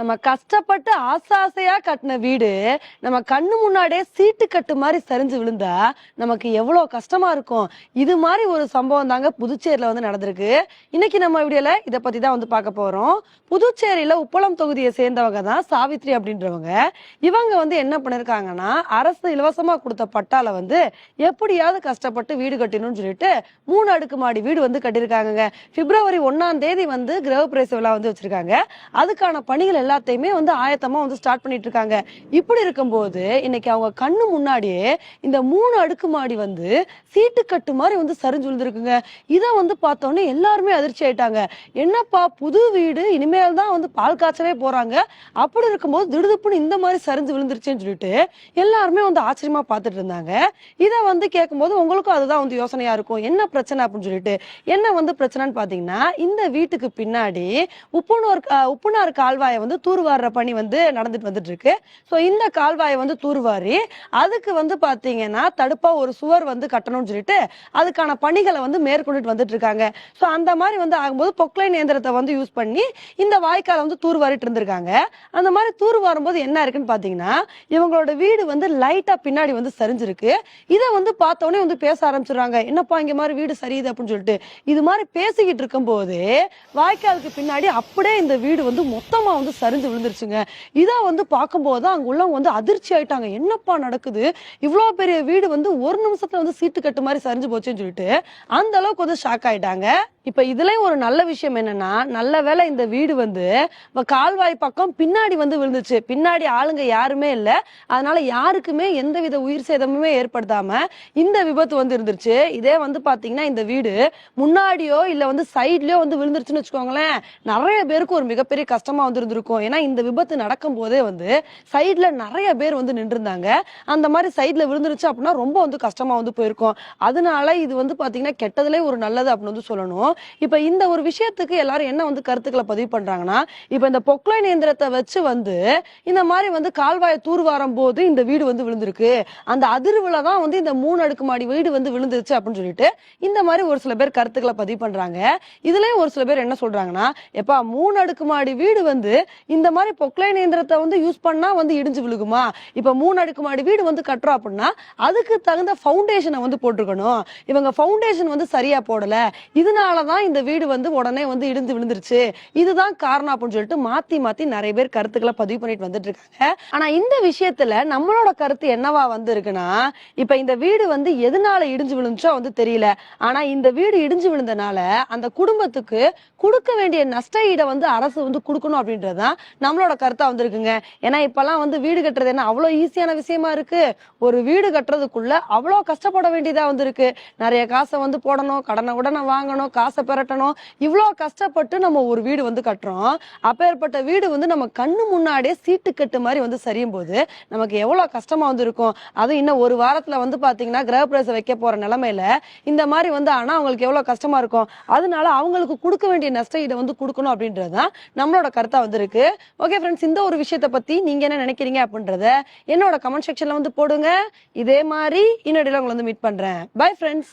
நம்ம கஷ்டப்பட்டு ஆசை ஆசையா கட்டின வீடு நம்ம கண்ணு முன்னாடியே சீட்டு கட்டு மாதிரி சரிஞ்சு விழுந்தா நமக்கு எவ்வளோ கஷ்டமா இருக்கும். இது மாதிரி ஒரு சம்பவம் தாங்க புதுச்சேரியில வந்து நடந்திருக்கு. இன்னைக்கு நம்ம வீடியோல இதை பத்தி தான் வந்து பார்க்க போறோம். புதுச்சேரியில உப்பளம் தொகுதியை சேர்ந்தவங்க தான் சாவித்ரி அப்படின்றவங்க. இவங்க வந்து என்ன பண்ணிருக்காங்கன்னா அரசு இலவசமா கொடுத்த பட்டால வந்து எப்படியாவது கஷ்டப்பட்டு வீடு கட்டணும்னு சொல்லிட்டு மூணு அடுக்கு மாடி வீடு வந்து கட்டியிருக்காங்கங்க. பிப்ரவரி ஒன்னாம் தேதி வந்து கிரக விழா வந்து வச்சிருக்காங்க. அதுக்கான பணிகள் எல்லாத்தையுமே வந்து ஆயத்தமா வந்து ஸ்டார்ட் பண்ணிட்டு இருக்காங்க இப்படி இருக்கும்போது இன்னைக்கு அவங்க கண்ணு முன்னாடியே இந்த மூணு அடுக்கு மாடி வந்து சீட்டு கட்டு மாதிரி வந்து சரிஞ்சு விழுந்துருக்குங்க. இதை வந்து பார்த்தோன்னே எல்லாருமே அதிர்ச்சி ஆயிட்டாங்க. என்னப்பா புது வீடு இனிமேல் தான் வந்து பால் காய்ச்சவே போறாங்க. அப்படி இருக்கும்போது திடுதுப்புன்னு இந்த மாதிரி சரிஞ்சு விழுந்துருச்சுன்னு சொல்லிட்டு எல்லாருமே வந்து ஆச்சரியமா பார்த்துட்டு இருந்தாங்க. இதை வந்து கேட்கும்போது உங்களுக்கும் அதுதான் வந்து யோசனையா இருக்கும். என்ன பிரச்சனை அப்படின்னு சொல்லிட்டு என்ன வந்து பிரச்சனைன்னு பாத்தீங்கன்னா இந்த வீட்டுக்கு பின்னாடி உப்புனோர் உப்புனார் கால்வாயை வந்து தூர்வாடுற பணி வந்து நடந்துட்டு வந்துட்டு இருக்கு ஸோ இந்த கால்வாயை வந்து தூர்வாரி அதுக்கு வந்து பார்த்தீங்கன்னா தடுப்பா ஒரு சுவர் வந்து கட்டணும்னு சொல்லிட்டு அதுக்கான பணிகளை வந்து மேற்கொண்டுட்டு வந்துட்டு இருக்காங்க ஸோ அந்த மாதிரி வந்து ஆகும்போது பொக்லைன் இயந்திரத்தை வந்து யூஸ் பண்ணி இந்த வாய்க்காலை வந்து தூர்வாரிட்டு இருந்திருக்காங்க. அந்த மாதிரி தூர்வாரும் போது என்ன இருக்குன்னு பார்த்தீங்கன்னா இவங்களோட வீடு வந்து லைட்டா பின்னாடி வந்து சரிஞ்சிருக்கு. இதை வந்து பார்த்தோன்னே வந்து பேச ஆரம்பிச்சிடுறாங்க. என்னப்பா இங்க மாதிரி வீடு சரியுது அப்படின்னு சொல்லிட்டு. இது மாதிரி பேசிக்கிட்டு இருக்கும்போது வாய்க்காலுக்கு பின்னாடி அப்படியே இந்த வீடு வந்து மொத்தமா வந்து சரிஞ்சு விழுந்துருச்சுங்க. இதை வந்து பார்க்கும்போது தான் அங்க உள்ளவங்க வந்து அதிர்ச்சி ஆயிட்டாங்க. என்னப்பா நடக்குது? இவ்வளோ பெரிய வீடு வந்து ஒரு நிமிஷத்துல வந்து சீட்டு கட்டு மாதிரி சரிஞ்சு போச்சுன்னு சொல்லிட்டு அந்த அளவுக்கு வந்து ஷாக் ஆயிட்டாங்க. இப்ப இதுலயும் ஒரு நல்ல விஷயம் என்னன்னா நல்ல வேளை இந்த வீடு வந்து கால்வாய் பக்கம் பின்னாடி வந்து விழுந்துச்சு. பின்னாடி ஆளுங்க யாருமே இல்ல. அதனால யாருக்குமே எந்தவித உயிர் சேதமுமே ஏற்படுத்தாம இந்த விபத்து வந்து இருந்துருச்சு. இதே வந்து பாத்தீங்கன்னா இந்த வீடு முன்னாடியோ இல்ல வந்து சைட்லயோ வந்து விழுந்துருச்சுன்னு வச்சுக்கோங்களேன். நிறைய பேருக்கு ஒரு மிகப்பெரிய கஷ்டமா வந்து இருந்திருக்கும். ஏன்னா இந்த விபத்து நடக்கும் போதே வந்து சைட்ல நிறைய பேர் வந்து நின்றுருந்தாங்க. அந்த மாதிரி சைட்ல விழுந்துருச்சு அப்படின்னா ரொம்ப வந்து கஷ்டமா வந்து போயிருக்கும். அதனால இது வந்து பாத்தீங்கன்னா கெட்டதுலே ஒரு நல்லது அப்படின்னு வந்து சொல்லணும். இப்ப இந்த ஒரு விஷயத்துக்கு எல்லாரும் என்ன வந்து கருத்துக்களை பதிவு பண்றாங்கன்னா இப்ப இந்த பொக்லைன் இயந்திரத்தை வச்சு வந்து இந்த மாதிரி வந்து கால்வாயை தூர்வாரும் போது இந்த வீடு வந்து விழுந்திருக்கு. அந்த அதிர்வுல தான் வந்து இந்த மூணு அடுக்கு மாடி வீடு வந்து விழுந்துருச்சு அப்படின்னு சொல்லிட்டு இந்த மாதிரி ஒரு சில பேர் கருத்துக்களை பதிவு பண்றாங்க. இதுலயும் ஒரு சில பேர் என்ன சொல்றாங்கன்னா எப்பா மூணு அடுக்கு மாடி வீடு வந்து இந்த மாதிரி பொக்லைன் இயந்திரத்தை வந்து யூஸ் பண்ணா வந்து இடிஞ்சு விழுகுமா? இப்ப மூணு அடுக்கு மாடி வீடு வந்து கட்டுறோம் அப்படின்னா அதுக்கு தகுந்த ஃபவுண்டேஷனை வந்து போட்டிருக்கணும். இவங்க ஃபவுண்டேஷன் வந்து சரியா போடல. இதனாலதான் இந்த வீடு வந்து உடனே வந்து இடிந்து விழுந்துருச்சு. இதுதான் காரணம் அப்படின்னு சொல்லிட்டு மாத்தி மாத்தி நிறைய பேர் கருத்துக்களை பதிவு பண்ணிட்டு வந்துட்டு இருக்காங்க ஆனா இந்த விஷயத்துல நம்மளோட கருத்து என்னவா வந்து இருக்குன்னா இப்ப இந்த வீடு வந்து எதனால இடிஞ்சு விழுந்துச்சோ வந்து தெரியல. ஆனா இந்த வீடு இடிஞ்சு விழுந்தனால அந்த குடும்பத்துக்கு கொடுக்க வேண்டிய நஷ்ட ஈடை வந்து அரசு வந்து கொடுக்கணும் அப்படின்றதுதான் நம்மளோட கருத்தா வந்திருக்குங்க. ஏன்னா இப்பெல்லாம் வந்து வீடு கட்டுறது என்ன அவ்வளோ ஈஸியான விஷயமா இருக்கு. ஒரு வீடு கட்டுறதுக்குள்ள அவ்வளவு கஷ்டப்பட வேண்டியதா வந்திருக்கு. நிறைய காசை வந்து போடணும் கடனை உடனே வாங்கணும் காசை பெரட்டணும். இவ்வளவு கஷ்டப்பட்டு நம்ம ஒரு வீடு வந்து கட்டுறோம். அப்பேற்பட்ட வீடு வந்து நம்ம கண்ணு முன்னாடியே சீட்டு கட்டு மாதிரி வந்து சரியும் போது நமக்கு எவ்வளோ கஷ்டமா வந்து இருக்கும் அதுவும் இன்னும் ஒரு வாரத்துல வந்து பாத்தீங்கன்னா கிரகப்பிரவேசம் வைக்க போற நிலைமையில இந்த மாதிரி வந்து ஆனா அவங்களுக்கு எவ்வளவு கஷ்டமா இருக்கும். அதனால அவங்களுக்கு கொடுக்க வேண்டிய நஷ்ட இதை வந்து கொடுக்கணும் அப்படின்றதுதான் நம்மளோட கருத்தா வந்து இருக்கு. ஓகே ஃப்ரெண்ட்ஸ் இந்த ஒரு விஷயத்தை பத்தி நீங்க என்ன நினைக்கிறீங்க அப்படின்றத என்னோட கமெண்ட் செக்ஷன்ல வந்து போடுங்க. இதே மாதிரி இன்னொடையில உங்களை வந்து மீட் பண்றேன். Bye friends